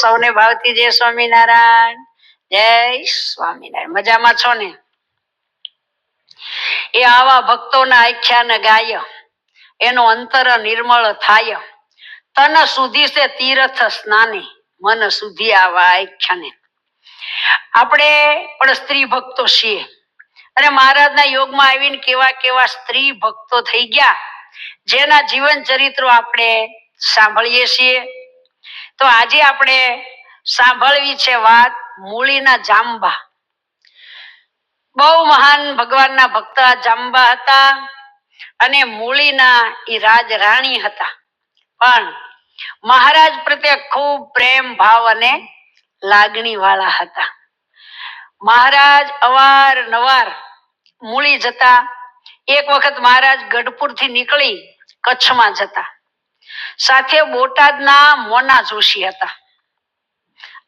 સૌને ભાવતી જય સ્વામિનારાયણ. જય સ્વામિનારાયણ. મજામાં છો ને? એ આવા ભક્તોના આખ્યાન ગાય. એનો અંતર નિર્મળ થાય. તન સુધી છે તીર્થ સ્નાને. મન સુધી આવા આખ્યાને. આપણે પણ સ્ત્રી ભક્તો છીએ. અને મહારાજના યોગમાં આવીને કેવા કેવા સ્ત્રી ભક્તો થઈ ગયા. જેના જીવન ચરિત્રો આપણે સાંભળીએ છીએ. તો આજે આપણે સાંભળવી છે વાત મૂળીના જાંબા. બહુ મહાન ભગવાનના ભક્ત જાંબા હતા અને મૂળીના ઈ રાજ રાણી હતા. પણ મહારાજ પ્રત્યે ખૂબ પ્રેમ ભાવ અને લાગણી વાળા હતા. મહારાજ અવાર નવાર મૂળી જતા. એક વખત મહારાજ ગઢપુરથી નીકળી કચ્છમાં જતા. સાથે બોટાદના મોના જોશી હતા.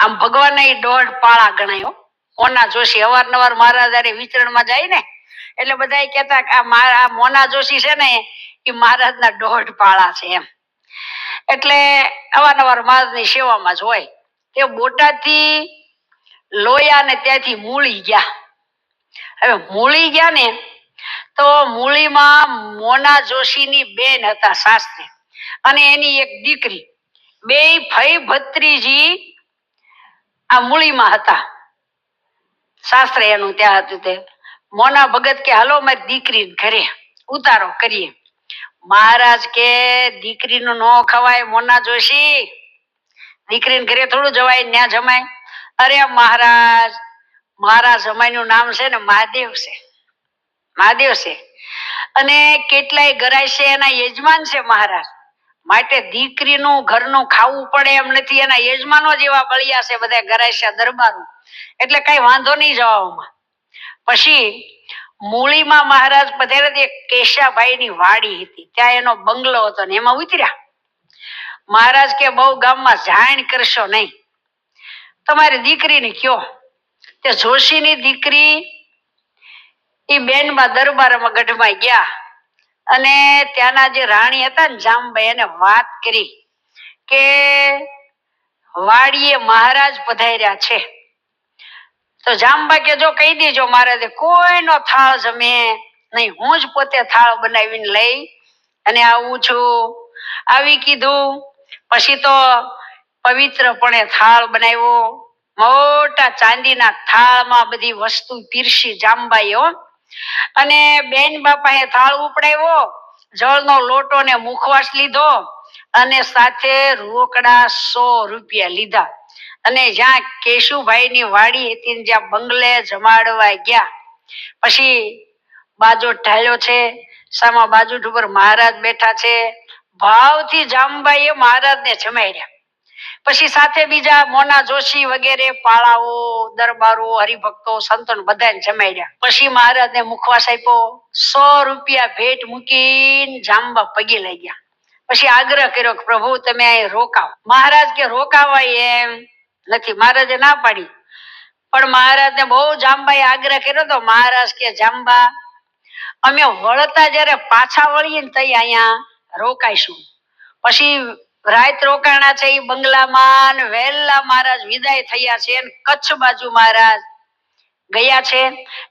આમ ભગવાનના દોઢ પાળા ગણાયો. મોના જોશી અવારનવાર મહારાજ હારે વિચરણમાં જાય ને, એટલે બધા કહેતા કે આ મારા મોના જોશી છે ને, એ મહારાજના દોઢ પાળા છે એમ. એટલે અવારનવાર મહારાજની સેવામાં જ હોય. તે બોટાદથી લોયા ને ત્યાંથી મૂળી ગયા. હવે મૂળી ગયા ને, તો મૂળીમાં મોના જોશીની બેન હતા શાસ્ત્રી. અને એની એક દીકરી બે ફઈ ભત્રીજી આ મૂળીમાં હતા. શાસ્ત્ર એનું ત્યાં હતું તે, મોના ભગત કે, હાલો, મારી દીકરી ઘરે ઉતારો, કરીએ. મહારાજ કે, દીકરીનું ન ખવાય, મોના જોશી. દીકરીને ઘરે થોડું જવાય, ન્યા જમાય. અરે મહારાજ મારા જમાઈનું નામ છે ને, મહાદેવ છે. મહાદેવ છે. અને કેટલાય ગરાય છે એના યજમાન છે મહારાજ. માટે દીકરીનું ઘરનું ખાવું પડે એમ નથી, એના યજમાનો જેવા બળિયા છે બધા ગરાય દરબારું. એટલે કઈ વાંધો નહીં જવામાં પછી મૂળીમાં મહારાજ પધારે તે કેશાભાઈની વાડી હતી, ત્યાં એનો બંગલો હતો ને એમાં ઉતર્યા. મહારાજ કે, બહુ ગામમાં જાણ કરશો નહીં. તમારી દીકરીને કયો તે જોશીની દીકરી એ બેનમાં દરબારમાં ગઢમાં ગયા. અને ત્યાંના જે રાણી હતા ને જામભાઈ, એને વાત કરી કે વાડીએ મહારાજ પધાર્યા છે. તો જામબા કે, જો કહી દેજો મહારાજે, કોઈનો થાળ જમે નહીં. હું જ પોતે થાળ બનાવીને લઈ અને આવું છું. આવી કીધું. પછી તો પવિત્રપણે થાળ બનાવ્યો. મોટા ચાંદીના થાળમાં બધી વસ્તુ પીરસી જામબાઈ હો. અને બેન બાપાએ થાળ ઉપડાવ્યો, જળનો લોટો ને મુખવાસ લીધો અને સાથે રોકડા સો રૂપિયા લીધા. અને જ્યાં કેશુભાઈ ની વાડી હતી જ્યાં બંગલે જમાડવા ગયા. પછી બાજો ઢાળ્યો છે, સામા બાજુ ઉપર મહારાજ બેઠા છે. ભાવથી જામબાઈએ મહારાજને જમાડ્યા. પછી સાથે બીજા મોના જોશી વગેરે, પાળાઓ, દરબારો, હરિભક્તો સંતો બધાને જમાડ્યા. પછી મહારાજને મુખવાસ આપ્યો. સો રૂપિયા ભેટ મૂકીને જાંબા પગે લઈ ગયા. પછી આગ્રહ કર્યો કે, પ્રભુ, તમે અહીં રોકાવ. મહારાજ કે, રોકાવાય એમ નથી. મહારાજે ના પાડી. પણ મહારાજને બહુ જાંબાએ આગ્રહ કર્યો તો મહારાજ કે, જાંબા, અમે વળતા જયારે પાછા વળીએ ને તઈ અહીંયા રોકાઈશું. પછી રાત રોકાણા છે એ બંગલામાં વહેલા મહારાજ વિદાય થયા છે કચ્છ બાજુ મહારાજ ગયા છે.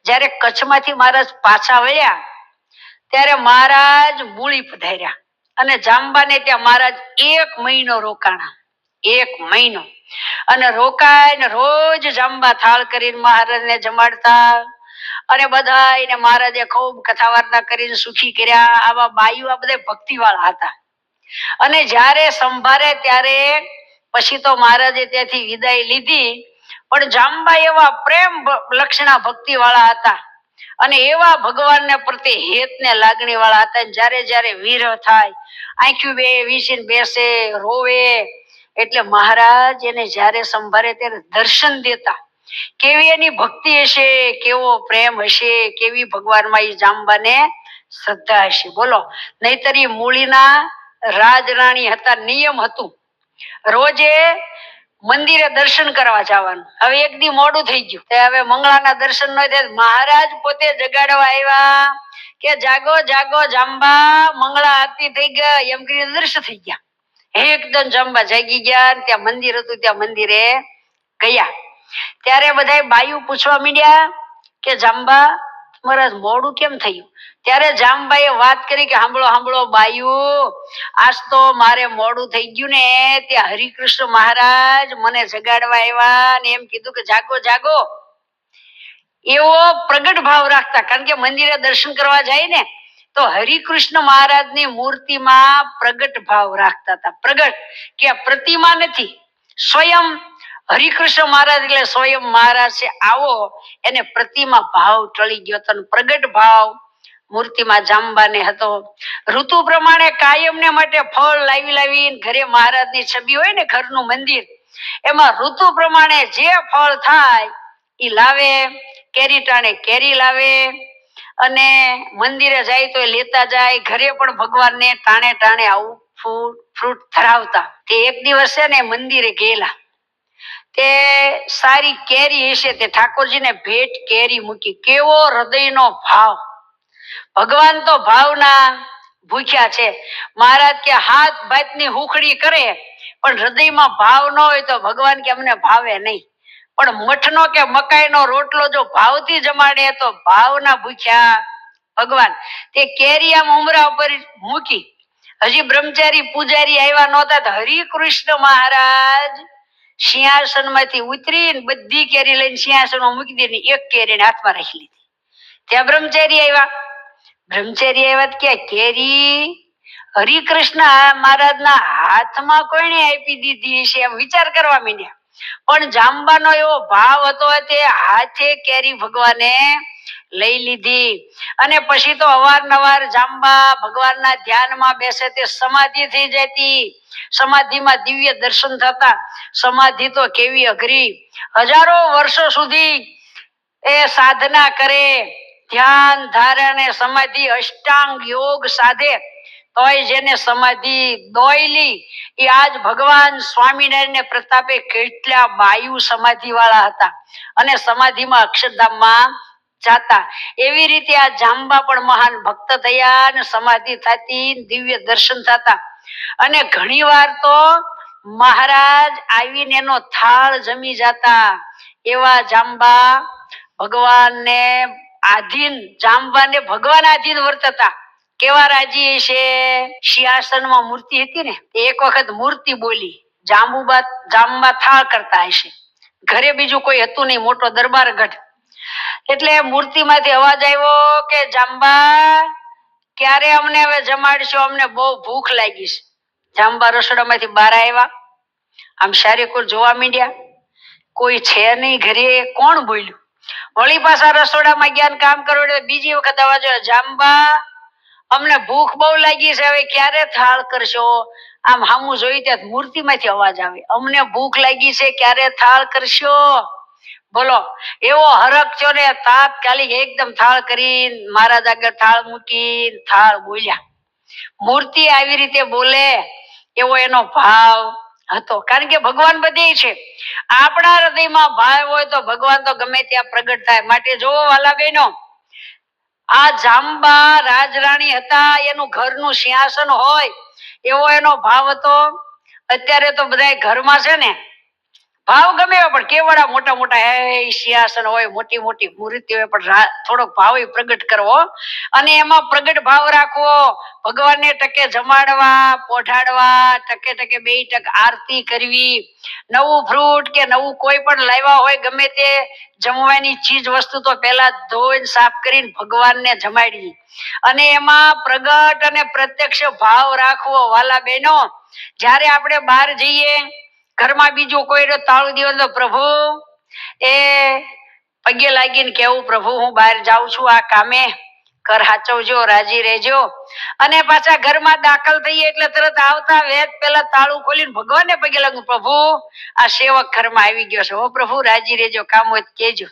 જ્યારે કચ્છમાંથી મહારાજ પાછા વળ્યા, ત્યારે મહારાજ મૂળી પધાર્યા અને જાંબાને ત્યાં મહારાજ એક મહિનો રોકાણા, એક મહિનો. અને રોકાઈને રોજ જાંબા થાળ કરીને મહારાજને જમાડતા અને બધાને મહારાજે ખૂબ કથા વાર્તા કરીને સુખી કર્યા. આવા બાયુ આ બધા ભક્તિ વાળા હતા. અને જ્યારે સંભારે ત્યારે પછી તો મહારાજે ત્યાંથી વિદાય લીધી. પણ જાંબા એવા પ્રેમ લક્ષણા ભક્તિ વાળા હતા. અને એવા ભગવાનને પ્રત્યે હેત ને લાગણી વાળા હતા જ્યારે જ્યારે વિરહ થાય, આંખ્યું બે, વીસીને બેસે, રોવે. એટલે મહારાજ એને જ્યારે સંભાળે ત્યારે દર્શન દેતા. કેવી એની ભક્તિ હશે, કેવો પ્રેમ હશે, કેવી ભગવાનમાં એ જાંબાને શ્રદ્ધા હશે. બોલો, નહીતર એ મૂળીના રાજરાણી હતા, નિયમ હતું. રોજે મંદિરે દર્શન કરવા જવાનું. હવે એક દી મોડું થઈ ગયું. હવે મંગળાના દર્શન ન થાય. મહારાજ પોતે જગાડવા આવ્યા કે, જાગો જાગો, જાંબા, મંગળા આરતી થઈ ગયા. એમ કરીને દર્શન થઈ ગયા. એકદમ જમવા જાગી ગયા ત્યાં મંદિર હતું, ત્યાં મંદિરે ગયા. ત્યારે બધા બાયુ પૂછવા મીડ્યા કે, જાંબા તમારા મોડું કેમ થયું? ત્યારે જામબાઈએ વાત કરી કે સાંભળો સાંભળો બાયું, આજ તો મારે મોડું થઈ ગયું ને તે હરિકૃષ્ણ મહારાજ મને જગાડવા આવ્યા ને એમ કીધું કે, જાગો જાગો. એવો પ્રગટ ભાવ રાખતા, કારણ કે મંદિરે દર્શન કરવા જાય ને, તો હરિકૃષ્ણ મહારાજની મૂર્તિમાં પ્રગટ ભાવ રાખતા હતા. પ્રગટ, કે પ્રતિમા નથી, સ્વયં હરિકૃષ્ણ મહારાજ એટલે સ્વયં મહારાજ છે. આવો, એને પ્રતિમા ભાવ ટળી ગયો હતો પ્રગટ ભાવ મૂર્તિમાં જાંબાને હતો. ઋતુ પ્રમાણે કાયમને માટે ફળ લાવી લાવી ઘરે મહારાજની છબી હોય ને ઘરનું મંદિર, એમાં ઋતુ પ્રમાણે જે ફળ થાય એ લાવે, કેરી ટાણે કેરી લાવે અને મંદિરે જાય તો લેતા જાય, ઘરે પણ ભગવાનને ટાણે ટાણે આવું ફૂટ ફ્રૂટ ધરાવતા. તે એક દિવસ ને મંદિરે ગયેલા. તે સારી કેરી હશે તે ઠાકોરજીને ભેટ કેરી મૂકી. કેવો હૃદયનો ભાવ. ભગવાન તો ભાવના ભૂખ્યા છે. મહારાજ કે હાથ ભાતની હુખડી કરે, પણ હૃદયમાં ભાવ ન હોય તો ભગવાન કે અમને ભાવે નહીં. પણ મઠનો કે મકાઈનો રોટલો જો ભાવથી જમાડે તો ભાવના ભૂખ્યા ભગવાન. તે કેરી આમ ઉમરા ઉપર મૂકી. હજી બ્રહ્મચારી પૂજારી આવ્યા નહોતા હરિકૃષ્ણ મહારાજ સિંહાસનમાંથી ઉતરીને બધી કેરી લઈને સિંહાસનમાં મૂકી દીધી એક કેરીને હાથમાં રાખી લીધી. ત્યાં બ્રહ્મચારી આવ્યા. બ્રહ્મચારી આવ્યા કે કેરી? હરિકૃષ્ણ મહારાજના હાથમાં કોઈને આપી દીધી છે? એમ વિચાર કરવા માંડ્યા. પણ જાંબાનો એવો ભાવ હતો તે હાથે કેરી ભગવાને લઈ લીધી. અને પછી તો અવારનવાર જાંબા ભગવાનના ધ્યાનમાં બેસે તે સમાધિ થઈ જતી. સમાધિમાં દિવ્ય દર્શન થતા. સમાધિ તો કેવી અઘરી. હજારો વર્ષો સુધી એ સાધના કરે. ધ્યાન ધારણ સમાધિ અષ્ટાંગ યોગ સાધે. તોય જેને સમાધિ દોયલી, એ આજ ભગવાન સ્વામિનારાયણ પ્રતાપે કેટલા વાયુ સમાધિ વાળા હતા. અને સમાધિમાં અક્ષરધામમાં જાતા. એવી રીતે આ જાંબા પણ મહાન ભક્ત થયા અને સમાધિ થતી દિવ્ય દર્શન થતા. અને ઘણી વાર તો મહારાજ આવીને એનો થાળ જમી જતા. એવા જાંબા ભગવાનને આધીન, જાંબાને ભગવાન આધીન વર્તતા. કેવા રાજી છે? સિંહાસનમાં મૂર્તિ હતી ને? એક વખત મૂર્તિ બોલી, જાંબુબા જાંબા થાળ કરતા હશે. ઘરે બીજું કોઈ હતું નહીં, મોટો દરબાર ગઢ. એટલે મૂર્તિમાંથી અવાજ આવ્યો કે, જાંબા, ક્યારે અમને હવે જમાડશો? અમને બહુ ભૂખ લાગી છે. જાંબા રસોડામાંથી બહાર આવ્યા. આમ શારીકુર જોવા માંડ્યા. કોઈ છે નહીં ઘરે, કોણ બોલ્યું? વળી પાછા રસોડામાં ગયા ને કામ કરો એટલે બીજી વખત અવાજ આવ્યો, જાંબા અમને ભૂખ બહુ લાગી છે, હવે ક્યારે થાળ કરશો? આમ હામું જોઈ ત્યાં મૂર્તિ માંથી અવાજ આવે. અમને ભૂખ લાગી છે, ક્યારે થાળ કરશો? બોલો, એવો હરક છો ને, તાત્કાલિક એકદમ થાળ કરી મહારાજ આગળ થાળ મૂકી થાળ બોલ્યા. મૂર્તિ આવી રીતે બોલે, એવો એનો ભાવ હતો. કારણ કે ભગવાન બધે છે. આપણા હૃદયમાં ભાવ હોય તો ભગવાન તો ગમે ત્યાં પ્રગટ થાય. માટે જોવો વાલા બહેનો આ જાંબા રાજરાણી હતા, એનું ઘરનું સિંહાસન હોય, એવો એનો ભાવ હતો. અત્યારે તો બધા ઘરમાં છે ને ભાવ ગમે પણ કેવડા મોટા મોટા સિંહાસન હોય, મોટી મોટી મૂર્તિ હોય, પણ થોડોક ભાવ પ્રગટ કરવો. અને એમાં પ્રગટ ભાવ રાખવો. ભગવાનને ટકે જમાડવા, પોઢાડવા, ટકે ટકે બે ટક આરતી કરવી. નવું ફ્રૂટ કે નવું કોઈ પણ લાવ્યા હોય, ગમે તે જમવાની ચીજ વસ્તુ, તો પહેલા ધોઈને સાફ કરીને ભગવાનને જમાડી અને એમાં પ્રગટ અને પ્રત્યક્ષ ભાવ રાખવો. વાલા બહેનો, જ્યારે આપણે બહાર જઈએ ઘરમાં બીજું કોઈ તાળું તો પ્રભુ. એ પગે લાગીને કેવું પ્રભુ, હું બહાર જાઉં છું આ કામે. ઘર હાચવજો, રાજી રહેજો. અને પાછા ઘરમાં દાખલ થઈએ એટલે તરત આવતા વેદ પેલા તાળું ખોલીને ભગવાનને પગે લાગુ પ્રભુ, આ સેવક ઘરમાં આવી ગયો છે. હો પ્રભુ, રાજી રહેજો. કામ હોય તો કહેજો.